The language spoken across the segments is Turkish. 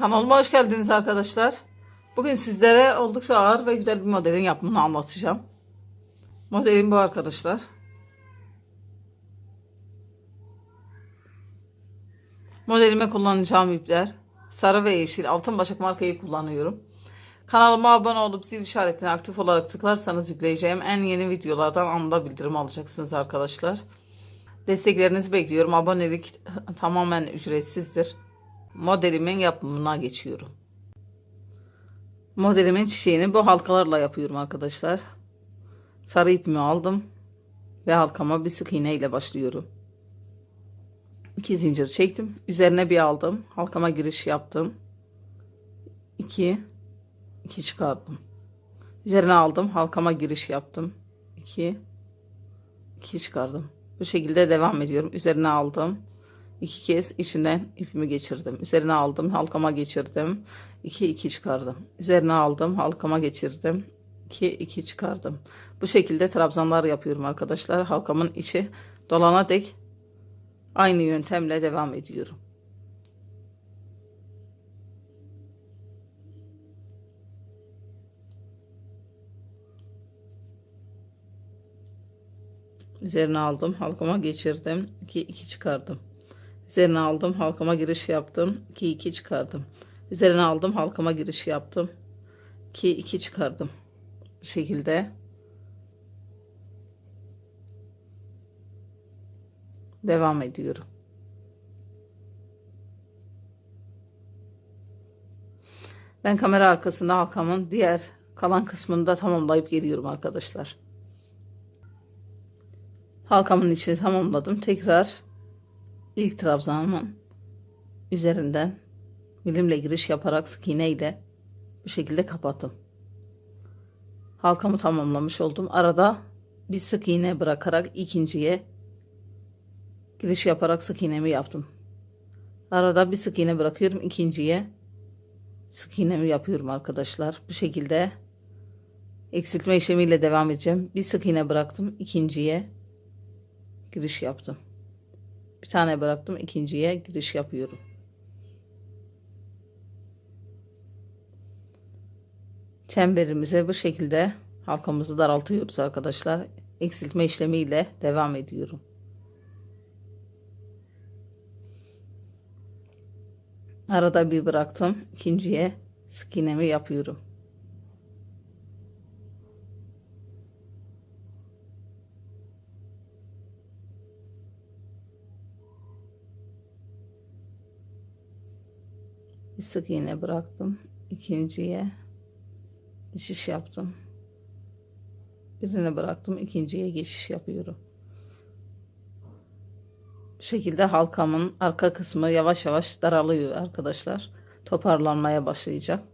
Kanalıma hoş geldiniz arkadaşlar. Bugün sizlere oldukça ağır ve güzel bir modelin yapımını anlatacağım. Modelim bu arkadaşlar. Modelime kullanacağım ipler sarı ve yeşil altın başak marka ip kullanıyorum. Kanalıma abone olup zil işaretini aktif olarak tıklarsanız yükleyeceğim en yeni videolardan anında bildirim alacaksınız arkadaşlar. Desteklerinizi bekliyorum. Abonelik tamamen ücretsizdir. Modelimin yapımına geçiyorum. Modelimin çiçeğini bu halkalarla yapıyorum arkadaşlar. Sarı ipimi aldım ve halkama bir sık iğne ile başlıyorum. İki zincir çektim. Üzerine bir aldım. Halkama giriş yaptım. 2 2 çıkardım. Üzerine aldım. Halkama giriş yaptım. 2 2 çıkardım. Bu şekilde devam ediyorum. Üzerine aldım. İki kez içinden ipimi geçirdim. Üzerine aldım. Halkama geçirdim. 2 2 çıkardım. Üzerine aldım. Halkama geçirdim. 2 2 çıkardım. Bu şekilde trabzanlar yapıyorum arkadaşlar. Halkamın içi dolana dek aynı yöntemle devam ediyorum. Üzerine aldım, halkama geçirdim. 2 2 çıkardım. Üzerine aldım, halkama giriş yaptım. 2 2 çıkardım. Üzerine aldım, halkama giriş yaptım. 2 2 çıkardım. Bu şekilde devam ediyorum. Ben kamera arkasında halkamın diğer kalan kısmını da tamamlayıp geliyorum arkadaşlar. Halkamın içini tamamladım. Tekrar ilk trabzanımın üzerinden milimle giriş yaparak sık iğne ile bu şekilde kapattım. Halkamı tamamlamış oldum. Arada bir sık iğne bırakarak ikinciye giriş yaparak sık iğnemi yaptım. Arada bir sık iğne bırakıyorum ikinciye sık iğnemi yapıyorum arkadaşlar. Bu şekilde eksiltme işlemiyle devam edeceğim. Bir sık iğne bıraktım ikinciye giriş yaptım. Bir tane bıraktım ikinciye giriş yapıyorum. Çemberimize bu şekilde halkamızı daraltıyoruz arkadaşlar. Eksiltme işlemiyle devam ediyorum. Arada bir bıraktım. ikinciye sık iğnemi yapıyorum. Sık iğne bıraktım. ikinciye geçiş yaptım. Birini bıraktım. ikinciye geçiş yapıyorum. Bu şekilde halkamın arka kısmı yavaş yavaş daralıyor arkadaşlar. Toparlanmaya başlayacak.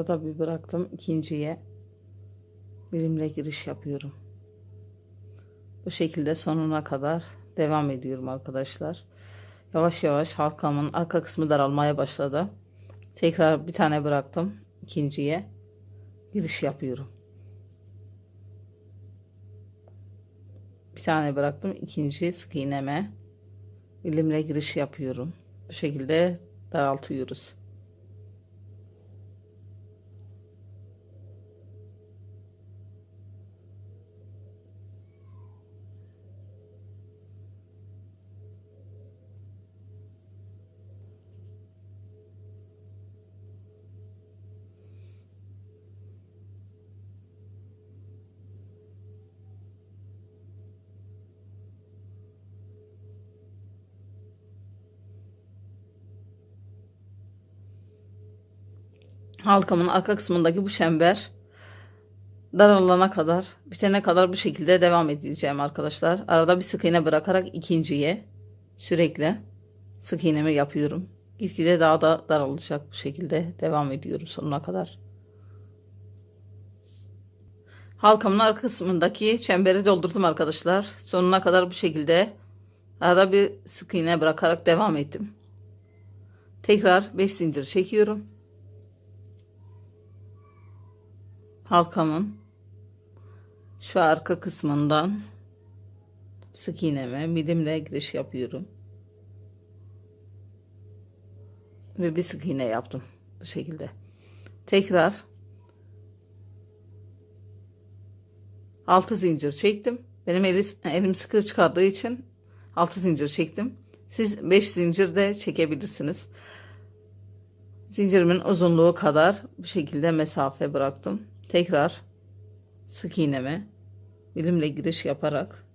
Arada bir bıraktım ikinciye birimle giriş yapıyorum. Bu şekilde sonuna kadar devam ediyorum arkadaşlar. Yavaş yavaş halkamın arka kısmı daralmaya başladı. Tekrar bir tane bıraktım ikinciye giriş yapıyorum. Bir tane bıraktım ikinci sık iğneme birimle giriş yapıyorum. Bu şekilde daraltıyoruz. Halkamın arka kısmındaki bu çember daralana kadar, bitene kadar bu şekilde devam edeceğim arkadaşlar. Arada bir sık iğne bırakarak ikinciye sürekli sık iğnemi yapıyorum. Gitgide daha da daralacak bu şekilde devam ediyorum sonuna kadar. Halkamın arka kısmındaki çemberi doldurdum arkadaşlar. Sonuna kadar bu şekilde arada bir sık iğne bırakarak devam ettim. Tekrar 5 zincir çekiyorum. Halkamın şu arka kısmından sık iğneme midimle giriş yapıyorum. Ve bir sık iğne yaptım bu şekilde. Tekrar 6 zincir çektim. Benim eli, elim sıkı çıkardığı için 6 zincir çektim. Siz 5 zincir de çekebilirsiniz. Zincirimin uzunluğu kadar bu şekilde mesafe bıraktım. Tekrar sık iğneme bilimle giriş yaparak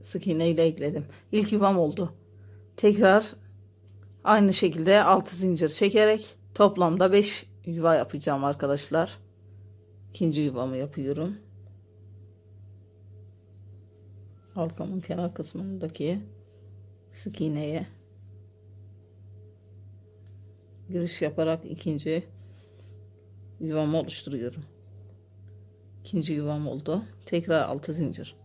sık iğne ile ekledim. İlk yuvam oldu. Tekrar aynı şekilde 6 zincir çekerek toplamda 5 yuva yapacağım arkadaşlar. İkinci yuvamı yapıyorum. Halkamın kenar kısmındaki sık iğneye giriş yaparak ikinci yuvamı oluşturuyorum. İkinci yuvam oldu. Tekrar altı zincir.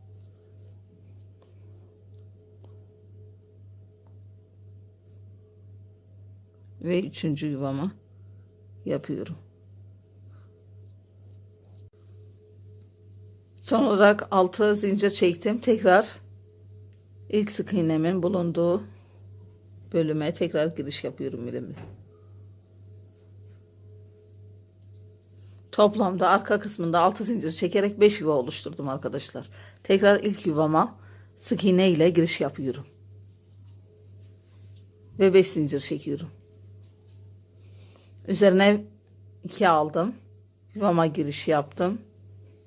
Ve üçüncü yuvamı yapıyorum. Son olarak altı zincir çektim. Tekrar ilk sık iğnemin bulunduğu bölüme tekrar giriş yapıyorum birimle. Toplamda arka kısmında 6 zincir çekerek 5 yuva oluşturdum arkadaşlar. Tekrar ilk yuvama sık iğne ile giriş yapıyorum. Ve 5 zincir çekiyorum. Üzerine 2 aldım. Yuvama giriş yaptım.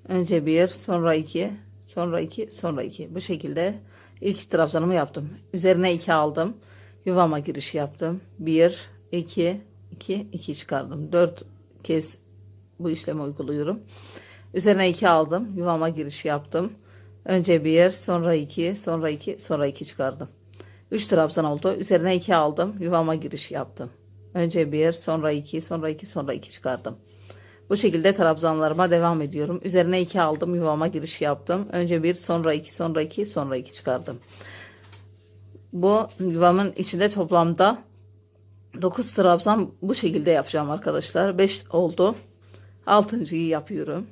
Önce 1, sonra 2, sonra 2, sonra 2. Bu şekilde ilk trabzanımı yaptım. Üzerine 2 aldım. Yuvama giriş yaptım. 1, 2, 2, 2 çıkardım. 4 kez bu işlemi uyguluyorum. Üzerine 2 aldım. Yuvama giriş yaptım. Önce 1, sonra 2, sonra 2, sonra 2 çıkardım. 3 trabzan oldu. Üzerine 2 aldım. Yuvama giriş yaptım. Önce 1, sonra 2, sonra 2, sonra 2 çıkardım. Bu şekilde trabzanlarıma devam ediyorum. Üzerine 2 aldım. Yuvama giriş yaptım. Önce 1, sonra 2, sonra 2, sonra 2 çıkardım. Bu yuvamın içinde toplamda 9 trabzan bu şekilde yapacağım arkadaşlar. 5 oldu. Altıncıyı yapıyorum.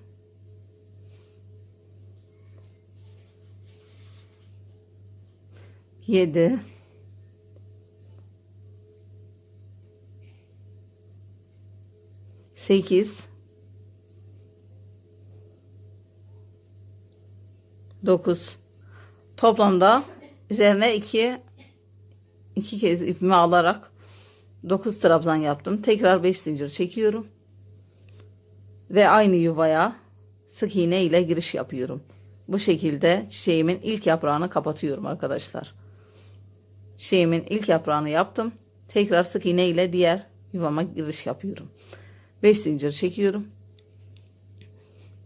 Yedi. Sekiz. Dokuz. Toplamda üzerine iki iki kez ipimi alarak dokuz trabzan yaptım. Tekrar beş zincir çekiyorum ve aynı yuvaya sık iğne ile giriş yapıyorum. Bu şekilde çiçeğimin ilk yaprağını kapatıyorum arkadaşlar. Çiçeğimin ilk yaprağını yaptım. Tekrar sık iğne ile diğer yuvama giriş yapıyorum. 5 zincir çekiyorum.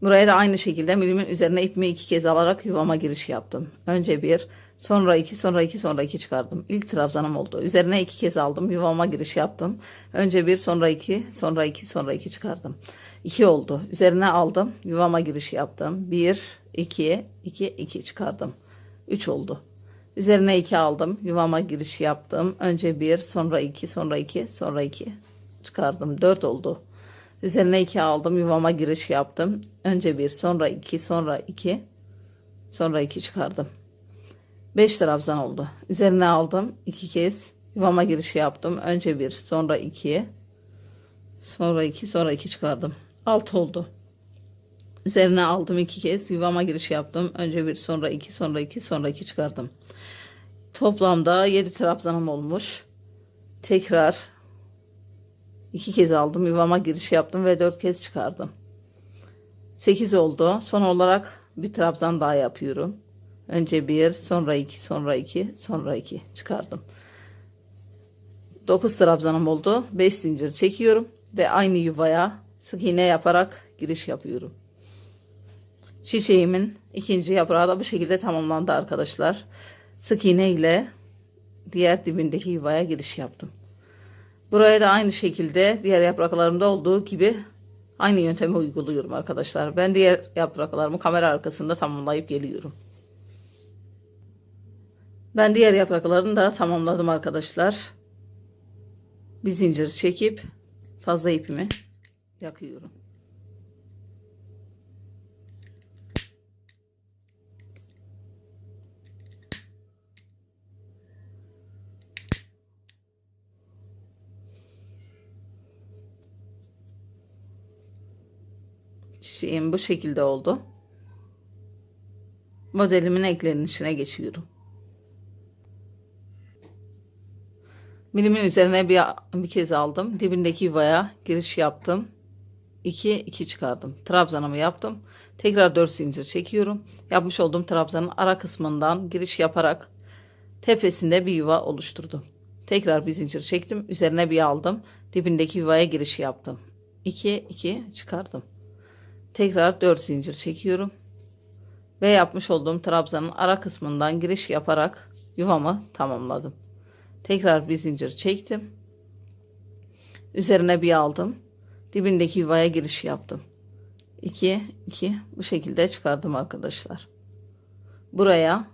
Buraya da aynı şekilde milimin üzerine ipimi iki kez alarak yuvama giriş yaptım. Önce bir, sonra iki, sonra iki, sonra iki çıkardım. İlk trabzanım oldu. Üzerine iki kez aldım. Yuvama giriş yaptım. Önce bir, sonra iki, sonra iki, sonra iki çıkardım. 2 oldu. Üzerine aldım. Yuvama giriş yaptım. 1, 2, 2, 2 çıkardım. 3 oldu. Üzerine 2 aldım. Yuvama giriş yaptım. Önce 1, sonra 2, sonra 2, sonra 2 çıkardım. 4 oldu. Üzerine 2 aldım. Yuvama giriş yaptım. Önce 1, sonra 2, sonra 2, sonra 2 çıkardım. 5 trabzan oldu. Üzerine aldım. 2 kez yuvama giriş yaptım. Önce 1, sonra 2, sonra 2, sonra 2 çıkardım. 6 oldu. Üzerine aldım iki kez. Yuvama giriş yaptım. Önce bir sonra iki sonra iki sonra iki çıkardım. Toplamda 7 trabzanım olmuş. Tekrar iki kez aldım. Yuvama giriş yaptım ve 4 kez çıkardım. 8 oldu. Son olarak bir trabzan daha yapıyorum. Önce bir sonra iki sonra iki sonra iki çıkardım. 9 trabzanım oldu. 5 zincir çekiyorum ve aynı yuvaya sık iğne yaparak giriş yapıyorum. Çiçeğimin ikinci yaprağı da bu şekilde tamamlandı arkadaşlar. Sık iğne ile diğer dibindeki yuvaya giriş yaptım. Buraya da aynı şekilde diğer yapraklarımda olduğu gibi aynı yöntemi uyguluyorum arkadaşlar. Ben diğer yapraklarımı kamera arkasında tamamlayıp geliyorum. Ben diğer yapraklarını da tamamladım arkadaşlar. Bir zincir çekip fazla ipimi yakıyorum. Çiçeğim bu şekilde oldu. Modelimin eklerinin içine geçiyorum. Milimin üzerine bir, bir kez aldım. Dibindeki yuvaya giriş yaptım. 2 2 çıkardım. Trabzanımı yaptım. Tekrar 4 zincir çekiyorum. Yapmış olduğum trabzanın ara kısmından giriş yaparak tepesinde bir yuva oluşturdum. Tekrar bir zincir çektim. Üzerine bir aldım. Dibindeki yuvaya giriş yaptım. 2 2 çıkardım. Tekrar 4 zincir çekiyorum. Ve yapmış olduğum trabzanın ara kısmından giriş yaparak yuvamı tamamladım. Tekrar bir zincir çektim. Üzerine bir aldım. Dibindeki yuvaya giriş yaptım. 2 2 bu şekilde çıkardım arkadaşlar. Buraya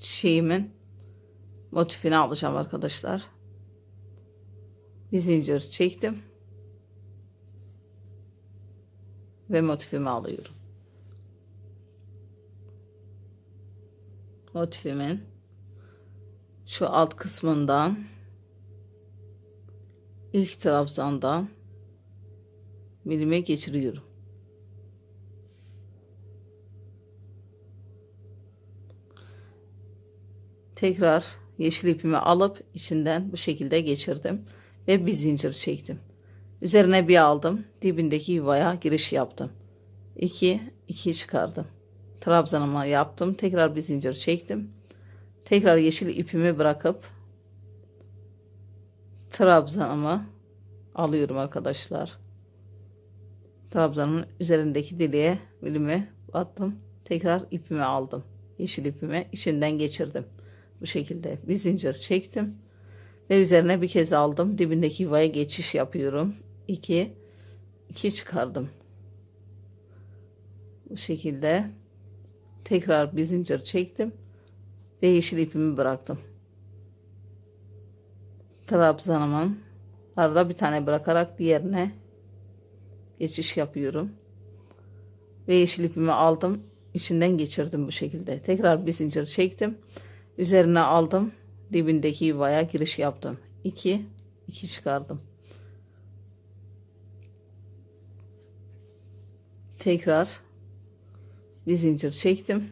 çiçeğimin motifini alacağım arkadaşlar. Bir zincir çektim. Ve motifimi alıyorum. Motifimin şu alt kısmından ilk trabzandan milime geçiriyorum. Tekrar yeşil ipimi alıp içinden bu şekilde geçirdim ve bir zincir çektim. Üzerine bir aldım. Dibindeki yuvaya giriş yaptım. 2 2 çıkardım. Trabzanımı yaptım. Tekrar bir zincir çektim. Tekrar yeşil ipimi bırakıp trabzanımı alıyorum arkadaşlar. Trabzanın üzerindeki deliğe milimi attım. Tekrar ipimi aldım. Yeşil ipimi içinden geçirdim. Bu şekilde bir zincir çektim. Ve üzerine bir kez aldım. Dibindeki yuvaya geçiş yapıyorum. 2 2 çıkardım. Bu şekilde tekrar bir zincir çektim ve yeşil ipimi bıraktım. Trabzanımın arada bir tane bırakarak diğerine geçiş yapıyorum. Ve yeşil ipimi aldım. içinden geçirdim bu şekilde. Tekrar bir zincir çektim. Üzerine aldım. Dibindeki yuvaya giriş yaptım. 2 2 çıkardım. Tekrar bir zincir çektim.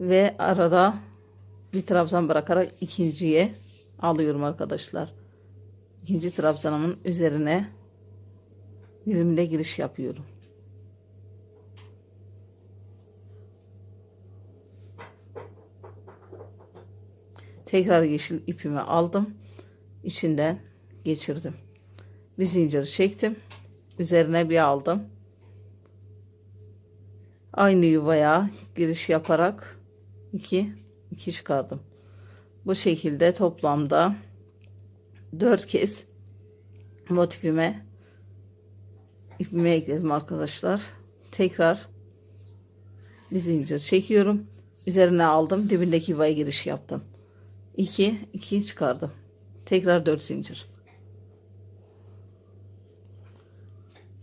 Ve arada bir trabzan bırakarak ikinciye alıyorum arkadaşlar. İkinci trabzanımın üzerine birimle giriş yapıyorum. Tekrar yeşil ipimi aldım. İçinden geçirdim. Bir zincir çektim. Üzerine bir aldım. Aynı yuvaya giriş yaparak 2 2 çıkardım. Bu şekilde toplamda 4 kez motifime ipime ekledim arkadaşlar. Tekrar bir zincir çekiyorum. Üzerine aldım. Dibindeki yuvaya giriş yaptım. 2 2 çıkardım. Tekrar 4 zincir.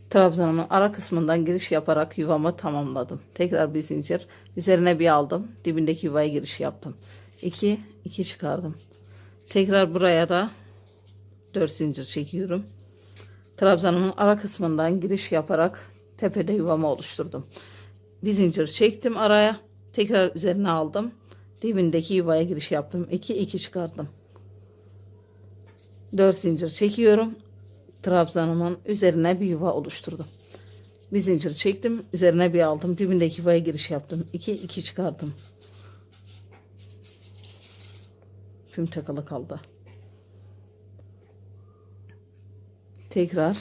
Trabzanımın ara kısmından giriş yaparak yuvamı tamamladım. Tekrar bir zincir. Üzerine bir aldım. Dibindeki yuvaya giriş yaptım. 2 2 çıkardım. Tekrar buraya da 4 zincir çekiyorum. Trabzanımın ara kısmından giriş yaparak tepede yuvamı oluşturdum. Bir zincir çektim araya. Tekrar üzerine aldım. Dibindeki yuvaya giriş yaptım. 2 2 çıkardım. 4 zincir çekiyorum trabzanımın üzerine bir yuva oluşturdum. Bir zincir çektim. Üzerine bir aldım. Dibindeki yuvaya giriş yaptım. 2 2 çıkardım. Tüm takılı kaldı. Tekrar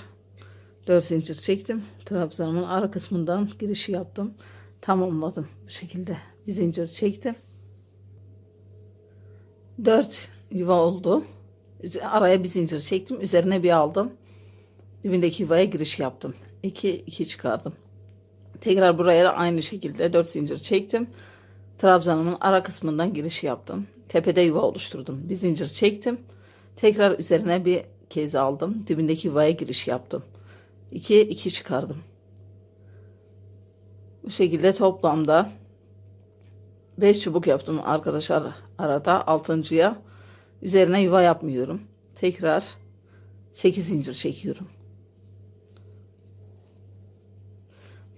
4 zincir çektim. Trabzanımın ara kısmından girişi yaptım. Tamamladım bu şekilde. Bir zincir çektim. 4 yuva oldu. Araya bir zincir çektim. Üzerine bir aldım. Dibindeki yuvaya giriş yaptım. 2 2 çıkardım. Tekrar buraya da aynı şekilde 4 zincir çektim. Trabzanımın ara kısmından giriş yaptım. Tepede yuva oluşturdum. Bir zincir çektim. Tekrar üzerine bir kez aldım. Dibindeki yuvaya giriş yaptım. 2 2 çıkardım. Bu şekilde toplamda 5 çubuk yaptım arkadaşlar arada altıncıya. Üzerine yuva yapmıyorum. Tekrar 8 zincir çekiyorum.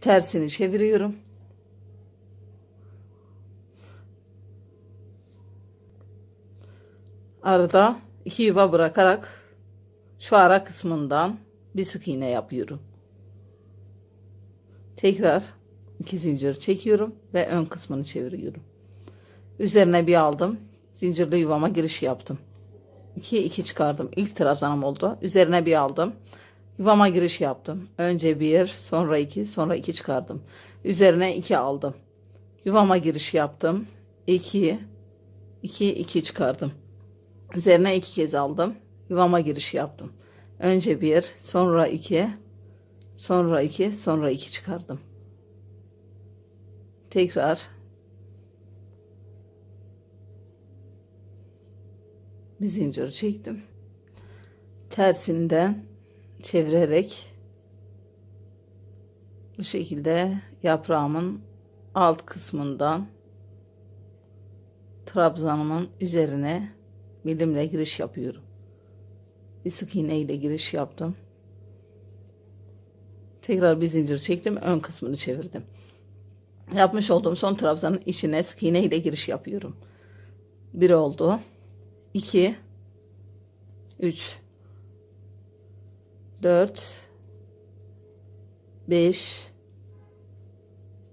Tersini çeviriyorum. Arada iki yuva bırakarak şu ara kısmından bir sık iğne yapıyorum. Tekrar iki zincir çekiyorum ve ön kısmını çeviriyorum. Üzerine bir aldım. Zincirli yuvama giriş yaptım. 2 2 çıkardım. İlk trabzanım oldu. Üzerine bir aldım. Yuvama giriş yaptım. Önce bir, sonra iki, sonra iki çıkardım. Üzerine iki aldım. Yuvama giriş yaptım. 2 2 2 çıkardım. Üzerine iki kez aldım. Yuvama giriş yaptım. Önce bir, sonra iki, sonra iki, sonra iki çıkardım. Tekrar bir zincir çektim. Tersinden çevirerek bu şekilde yaprağımın alt kısmından trabzanımın üzerine milimle giriş yapıyorum. Bir sık iğne ile giriş yaptım. Tekrar bir zincir çektim. Ön kısmını çevirdim. Yapmış olduğum son trabzanın içine sık iğne ile giriş yapıyorum. Bir oldu. 2 3 4 5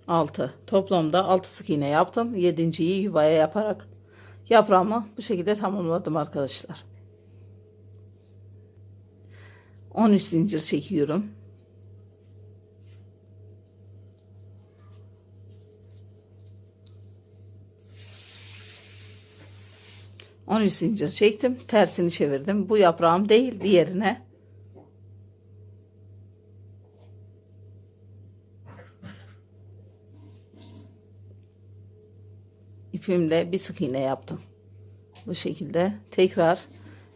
6 toplamda 6 sık iğne yaptım. 7.yi yuvaya yaparak yaprağımı bu şekilde tamamladım arkadaşlar. 13 zincir çekiyorum. On üç zincir çektim. Tersini çevirdim. Bu yaprağım değil diğerine. ipimle bir sık iğne yaptım. Bu şekilde tekrar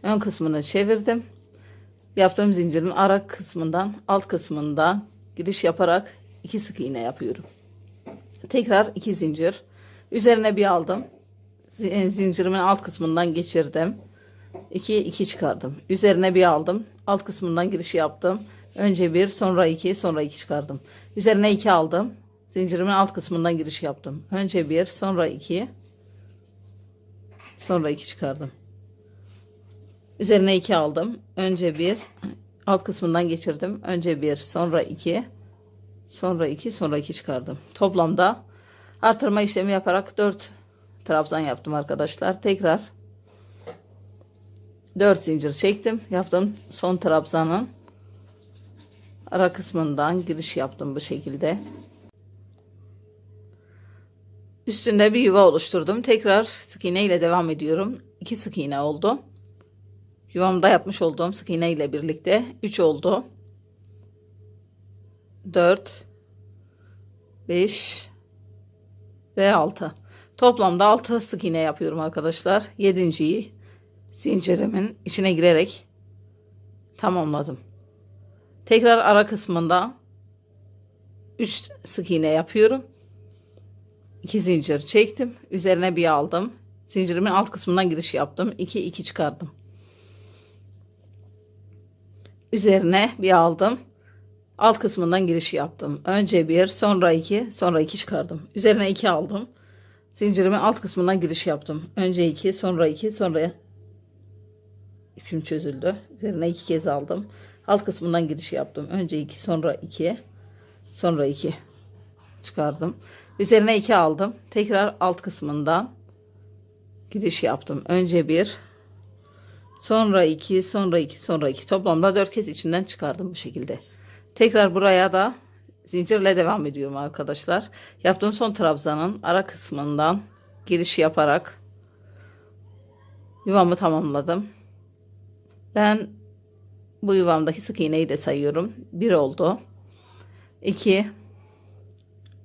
ön kısmını çevirdim. Yaptığım zincirin ara kısmından alt kısmından giriş yaparak iki sık iğne yapıyorum. Tekrar iki zincir. Üzerine bir aldım. Zi- Zincirimin alt kısmından geçirdim. 2 2 çıkardım. Üzerine bir aldım. Alt kısmından giriş yaptım. Önce bir, sonra iki, sonra iki çıkardım. Üzerine iki aldım. Zincirimin alt kısmından giriş yaptım. Önce bir, sonra iki, sonra iki çıkardım. Üzerine iki aldım. Önce bir, alt kısmından geçirdim. Önce bir, sonra iki, sonra iki, sonra iki çıkardım. Toplamda artırma işlemi yaparak dört trabzan yaptım arkadaşlar. Tekrar 4 zincir çektim. Yaptım son trabzanın ara kısmından giriş yaptım bu şekilde. Üstünde bir yuva oluşturdum. Tekrar sık iğne ile devam ediyorum. 2 sık iğne oldu. Yuvamda yapmış olduğum sık iğne ile birlikte 3 oldu. 4 5 ve 6. Toplamda 6 sık iğne yapıyorum arkadaşlar. 7.yi zincirimin içine girerek tamamladım. Tekrar ara kısmında 3 sık iğne yapıyorum. 2 zincir çektim. Üzerine bir aldım. Zincirimin alt kısmından giriş yaptım. 2 2 çıkardım. Üzerine bir aldım. Alt kısmından giriş yaptım. Önce bir, sonra iki, sonra iki çıkardım. Üzerine iki aldım. Zincirimin alt kısmından giriş yaptım. Önce iki, sonra iki, sonra ipim çözüldü. Üzerine iki kez aldım. Alt kısmından giriş yaptım. Önce iki, sonra iki, sonra iki çıkardım. Üzerine iki aldım. Tekrar alt kısmından giriş yaptım. Önce bir, Sonra 2, sonra 2, sonra 2. Toplamda 4 kez içinden çıkardım bu şekilde. Tekrar buraya da zincirle devam ediyorum arkadaşlar. Yaptığım son trabzanın ara kısmından giriş yaparak yuvamı tamamladım. Ben bu yuvamdaki sık iğneyi de sayıyorum. 1 oldu. 2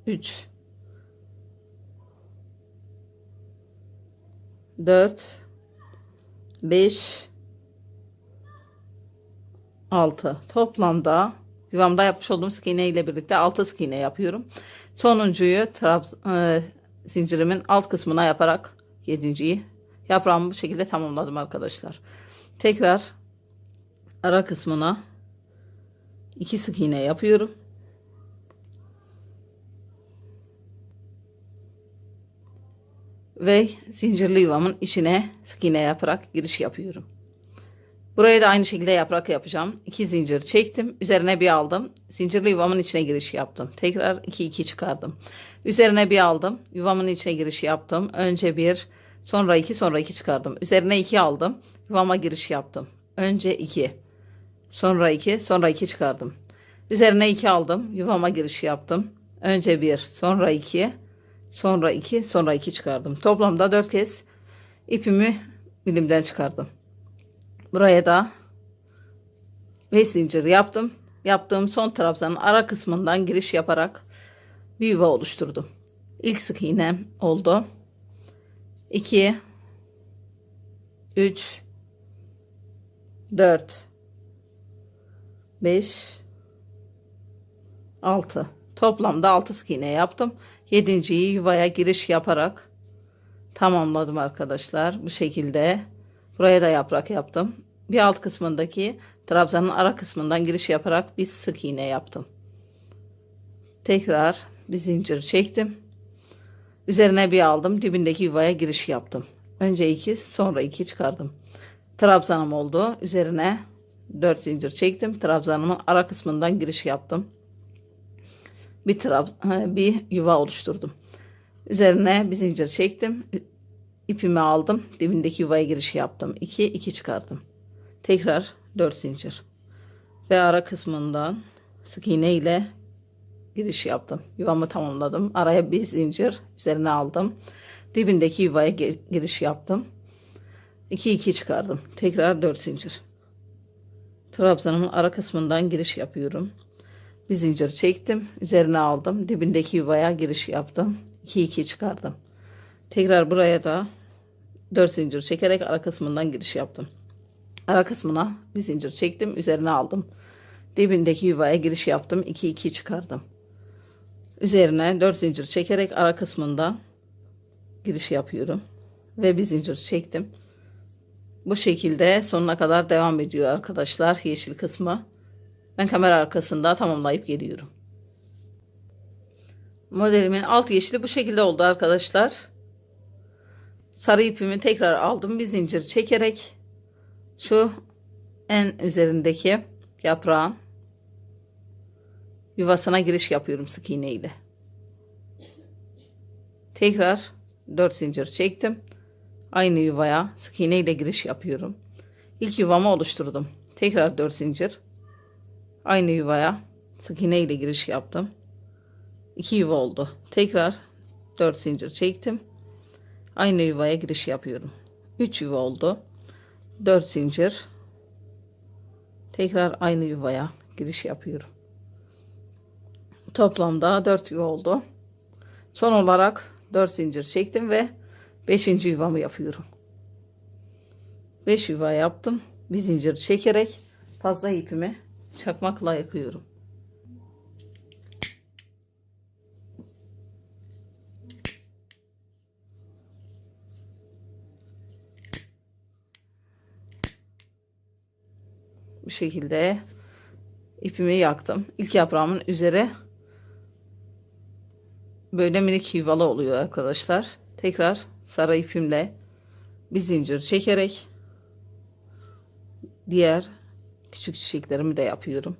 3 4 5 6 toplamda yuvamda yapmış olduğum sık iğne ile birlikte 6 sık iğne yapıyorum. Sonuncuyu trabz e, zincirimin alt kısmına yaparak yedinciyi yaprağımı bu şekilde tamamladım arkadaşlar. Tekrar ara kısmına 2 sık iğne yapıyorum. Ve zincirli yuvamın içine sık iğne yaparak giriş yapıyorum. Buraya da aynı şekilde yaprak yapacağım. 2 zincir çektim. Üzerine bir aldım. Zincirli yuvamın içine giriş yaptım. Tekrar 2 2 çıkardım. Üzerine bir aldım. Yuvamın içine giriş yaptım. Önce bir, sonra 2, sonra 2 çıkardım. Üzerine 2 aldım. Yuvama giriş yaptım. Önce 2, sonra 2, sonra 2 çıkardım. Üzerine 2 aldım. Yuvama giriş yaptım. Önce 1, sonra 2, sonra 2, sonra 2 çıkardım. Toplamda 4 kez ipimi bilimden çıkardım. Buraya da 5 zincir yaptım. Yaptığım son trabzanın ara kısmından giriş yaparak bir yuva oluşturdum. İlk sık iğnem oldu. 2 3 4 5 6 toplamda 6 sık iğne yaptım. 7.yi yuvaya giriş yaparak tamamladım arkadaşlar. Bu şekilde buraya da yaprak yaptım. Bir alt kısmındaki trabzanın ara kısmından giriş yaparak bir sık iğne yaptım. Tekrar bir zincir çektim. Üzerine bir aldım. Dibindeki yuvaya giriş yaptım. Önce 2 sonra 2 çıkardım. Trabzanım oldu. Üzerine 4 zincir çektim. Trabzanımın ara kısmından giriş yaptım. Bir trab bir yuva oluşturdum. Üzerine bir zincir çektim. İpimi aldım. Dibindeki yuvaya giriş yaptım. 2 2 çıkardım. Tekrar 4 zincir. Ve ara kısmından sık iğne ile giriş yaptım. Yuvamı tamamladım. Araya bir zincir üzerine aldım. Dibindeki yuvaya giriş yaptım. 2 2 çıkardım. Tekrar 4 zincir. Trabzanımın ara kısmından giriş yapıyorum. Bir zincir çektim. Üzerine aldım. Dibindeki yuvaya giriş yaptım. 2 2 çıkardım. Tekrar buraya da 4 zincir çekerek ara kısmından giriş yaptım. Ara kısmına bir zincir çektim. Üzerine aldım. Dibindeki yuvaya giriş yaptım. 2 2 çıkardım. Üzerine 4 zincir çekerek ara kısmında giriş yapıyorum. Ve bir zincir çektim. Bu şekilde sonuna kadar devam ediyor arkadaşlar yeşil kısmı. Ben kamera arkasında tamamlayıp geliyorum. Modelimin alt yeşili bu şekilde oldu arkadaşlar. Sarı ipimi tekrar aldım. Bir zincir çekerek şu en üzerindeki yaprağın yuvasına giriş yapıyorum sık iğne ile. Tekrar 4 zincir çektim. Aynı yuvaya sık iğne ile giriş yapıyorum. İlk yuvamı oluşturdum. Tekrar 4 zincir. Aynı yuvaya sık iğne ile giriş yaptım. 2 yuva oldu. Tekrar 4 zincir çektim. Aynı yuvaya giriş yapıyorum. 3 yuva oldu. 4 zincir. Tekrar aynı yuvaya giriş yapıyorum. Toplamda 4 yuva oldu. Son olarak 4 zincir çektim ve 5. yuvamı yapıyorum. 5 yuva yaptım. Bir zincir çekerek fazla ipimi çakmakla yakıyorum. Bu şekilde ipimi yaktım. İlk yaprağımın üzeri böyle minik yuvalı oluyor arkadaşlar. Tekrar sarı ipimle bir zincir çekerek diğer küçük çiçeklerimi de yapıyorum.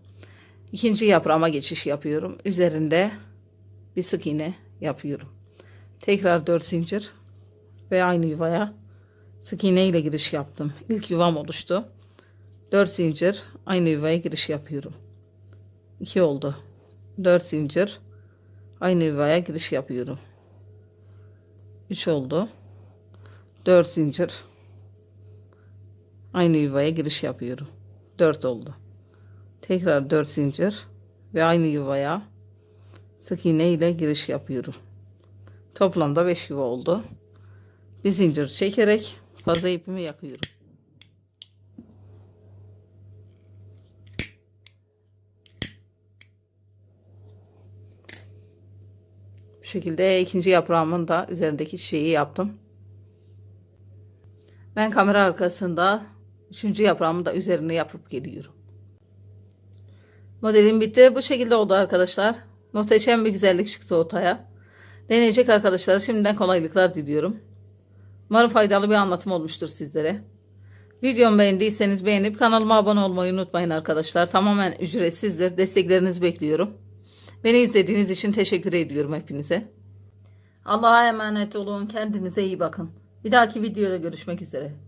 İkinci yaprağıma geçiş yapıyorum. Üzerinde bir sık iğne yapıyorum. Tekrar 4 zincir ve aynı yuvaya Sık iğne ile giriş yaptım. İlk yuvam oluştu. 4 zincir aynı yuvaya giriş yapıyorum. 2 oldu. 4 zincir aynı yuvaya giriş yapıyorum. 3 oldu. 4 zincir aynı yuvaya giriş yapıyorum. 4 oldu. Tekrar 4 zincir ve aynı yuvaya sık iğne ile giriş yapıyorum. Toplamda 5 yuva oldu. Bir zincir çekerek fazla ipimi yakıyorum. Bu şekilde ikinci yaprağımın da üzerindeki çiçeği yaptım. Ben kamera arkasında üçüncü yaprağımı da üzerine yapıp geliyorum. Modelim bitti. Bu şekilde oldu arkadaşlar. Muhteşem bir güzellik çıktı ortaya. Deneyecek arkadaşlara şimdiden kolaylıklar diliyorum. Umarım faydalı bir anlatım olmuştur sizlere. Videomu beğendiyseniz beğenip kanalıma abone olmayı unutmayın arkadaşlar. Tamamen ücretsizdir. Desteklerinizi bekliyorum. Beni izlediğiniz için teşekkür ediyorum hepinize. Allah'a emanet olun. Kendinize iyi bakın. Bir dahaki videoda görüşmek üzere.